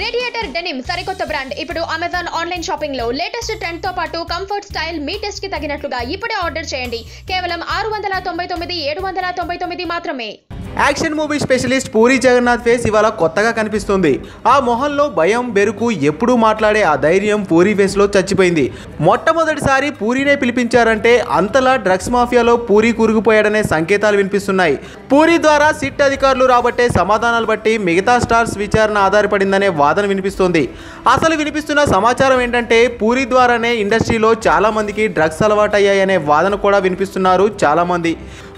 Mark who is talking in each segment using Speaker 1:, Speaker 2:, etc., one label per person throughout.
Speaker 1: Radiator denim సరికొత్త brand ఇప్పుడు Amazon online షాపింగ్లో లేటెస్ట్ ట్రెండ్తో పాటు కంఫర్ట్ స్టైల్ మీ టెస్ట్కి తగినట్లుగా ఇప్పుడే ఆర్డర్ చేయండి. కేవలం ఆరు వందల తొంభై తొమ్మిది ఏడు వందల తొంభై తొమ్మిది మాత్రమే.
Speaker 2: Action movie specialist Puri Jagannadh face ఇవాళ కొత్తగా కనిపిస్తుంది. ఆ మొహంలో భయం బెరుకు ఎప్పుడూ మాట్లాడే ఆ ధైర్యం పూరి ఫేస్లో చచ్చిపోయింది. మొట్టమొదటిసారి పూరినే పిలిపించారంటే అంతలా డ్రగ్స్ మాఫియాలో పూరి కూరుకుపోయాడనే సంకేతాలు వినిపిస్తున్నాయి. పూరి ద్వారా సిట్ అధికారులు రాబట్టే సమాధానాలు బట్టి మిగతా స్టార్స్ విచారణ ఆధారపడిందనే వాదన వినిపిస్తోంది. అసలు వినిపిస్తున్న సమాచారం ఏంటంటే పూరి ద్వారానే ఇండస్ట్రీలో చాలా మందికి డ్రగ్స్ అలవాటయ్యాయనే వాదన కూడా వినిపిస్తున్నారు చాలామంది.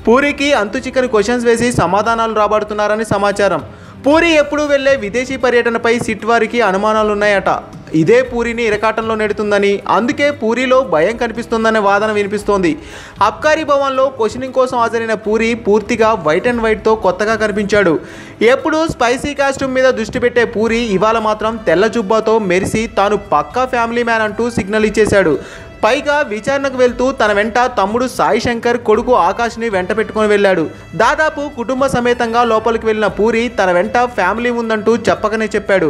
Speaker 2: పూరికి అంతు చిక్కని క్వశ్చన్స్ వేసి సమాధానాలు రాబడుతున్నారని సమాచారం. పూరి ఎప్పుడు వెళ్ళే విదేశీ పర్యటనపై సిట్ వారికి అనుమానాలున్నాయట. ఇదే పూరిని ఇరకాటంలో నెడుతుందని అందుకే పూరిలో భయం కనిపిస్తుందనే వాదన వినిపిస్తోంది. అబ్కారీ భవన్లో క్వశ్చనింగ్ కోసం హాజరైన పూరి పూర్తిగా వైట్ అండ్ వైట్తో కొత్తగా కనిపించాడు. ఎప్పుడు స్పైసీ కాస్ట్యూమ్ మీద దృష్టి పెట్టే పూరి ఇవాళ మాత్రం తెల్ల జుబ్బాతో మెరిసి తాను పక్కా ఫ్యామిలీ మ్యాన్ అంటూ సిగ్నల్ ఇచ్చేశాడు. పైగా విచారణకు వెళ్తూ తన వెంట తమ్ముడు సాయి శంకర్ కొడుకు ఆకాష్ని వెంట పెట్టుకొని వెళ్ళాడు. దాదాపు కుటుంబ సమేతంగా లోపలికి వెళ్ళిన పూరి తన వెంట ఫ్యామిలీ ఉందంటూ చెప్పకనే చెప్పాడు.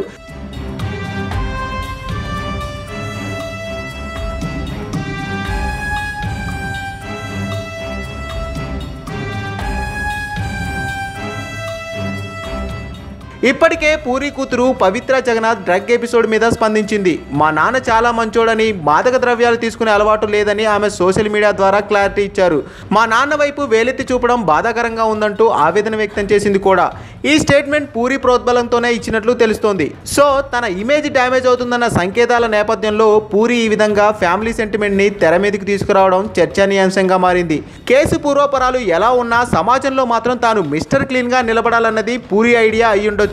Speaker 2: ఇప్పటికే పూరి కూతురు పవిత్ర జగన్నాథ్ డ్రగ్ ఎపిసోడ్ మీద స్పందించింది. మా నాన్న చాలా మంచోడని మాదక ద్రవ్యాలు తీసుకునే అలవాటు లేదని ఆమె సోషల్ మీడియా ద్వారా క్లారిటీ ఇచ్చారు. మా నాన్న వైపు వేలెత్తి చూపడం బాధాకరంగా ఉందంటూ ఆవేదన వ్యక్తం చేసింది కూడా. ఈ స్టేట్మెంట్ పూరి ప్రోద్బలంతోనే ఇచ్చినట్లు తెలుస్తోంది. సో తన ఇమేజ్ డ్యామేజ్ అవుతుందన్న సంకేతాల నేపథ్యంలో పూరి ఈ విధంగా ఫ్యామిలీ సెంటిమెంట్ని తెర మీదకి తీసుకురావడం చర్చనీయాంశంగా మారింది. కేసు పూర్వపరాలు ఎలా ఉన్నా సమాజంలో మాత్రం తాను మిస్టర్ క్లీన్గా నిలబడాలన్నది పూరి ఐడియా అయ్యుండొచ్చు.